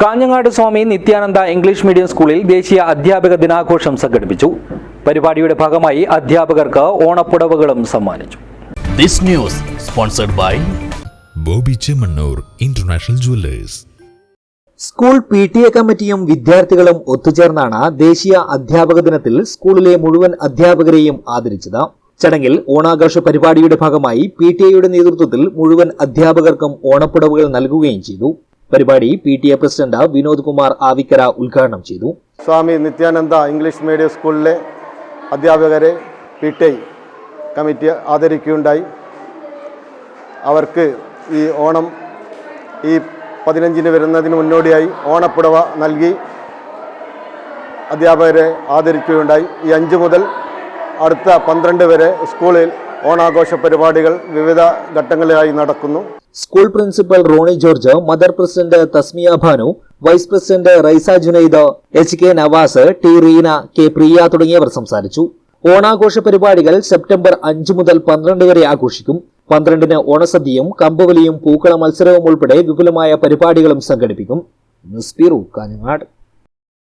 Kanhangad Swami Nithyananda English medium സ്കൂളിൽ ദേശീയ അധ്യാപക ദിനാഘോഷം സംഘടിപ്പിച്ചു. പരിപാടിയുടെ ഭാഗമായി അധ്യാപകർക്ക് ഓണപ്പുടവകളും സമ്മാനിച്ചു. This news sponsored by Boby Chemmanur international jewellers. School P T A കമ്മിറ്റിയും വിദ്യാർത്ഥികളും ഒത്തുചേർന്നാണ് ദേശീയ അധ്യാപക ദിനത്തിൽ സ്കൂളിലെ മുഴുവൻ അധ്യാപകരെയും ആദരിച്ചത്. ചടങ്ങിൽ ഓണാഘോഷ പരിപാടിയുടെ ഭാഗമായി പി ടി എയുടെ നേതൃത്വത്തിൽ മുഴുവൻ അധ്യാപകർക്കും ഓണപ്പുടവുകൾ നൽകുകയും ചെയ്തു. പരിപാടി P T A president Vinod Kumar Avikkara ഉദ്ഘാടനം ചെയ്തു. സ്വാമി നിത്യാനന്ദ ഇംഗ്ലീഷ് മീഡിയം സ്കൂളിലെ അധ്യാപകരെ പി ടി ഐ കമ്മിറ്റി ആദരിക്കുകയുണ്ടായി. അവർക്ക് ഈ ഓണം ഈ പതിനഞ്ചിന് വരുന്നതിന് മുന്നോടിയായി ഓണപ്പുടവ നൽകി അധ്യാപകരെ ആദരിക്കുകയുണ്ടായി. ഈ അഞ്ച് മുതൽ അടുത്ത പന്ത്രണ്ട് വരെ സ്കൂളിൽ ഓണാഘോഷ പരിപാടികൾ വിവിധ ഘട്ടങ്ങളിലായി നടക്കുന്നു. School principal Roni George mother president Thasmiya Bhanu vice president Raisa Junaid H K Navas T Reena K Priya തുടങ്ങിയവർ സംസാരിച്ചു. ഓണാഘോഷ പരിപാടികൾ സെപ്റ്റംബർ അഞ്ച് മുതൽ പന്ത്രണ്ട് വരെ ആഘോഷിക്കും. പന്ത്രണ്ടിന് ഓണസദ്യയും കമ്പുവലിയും പൂക്കള മത്സരവും ഉൾപ്പെടെ വിപുലമായ പരിപാടികളും സംഘടിപ്പിക്കും. News bureau Kanhangad.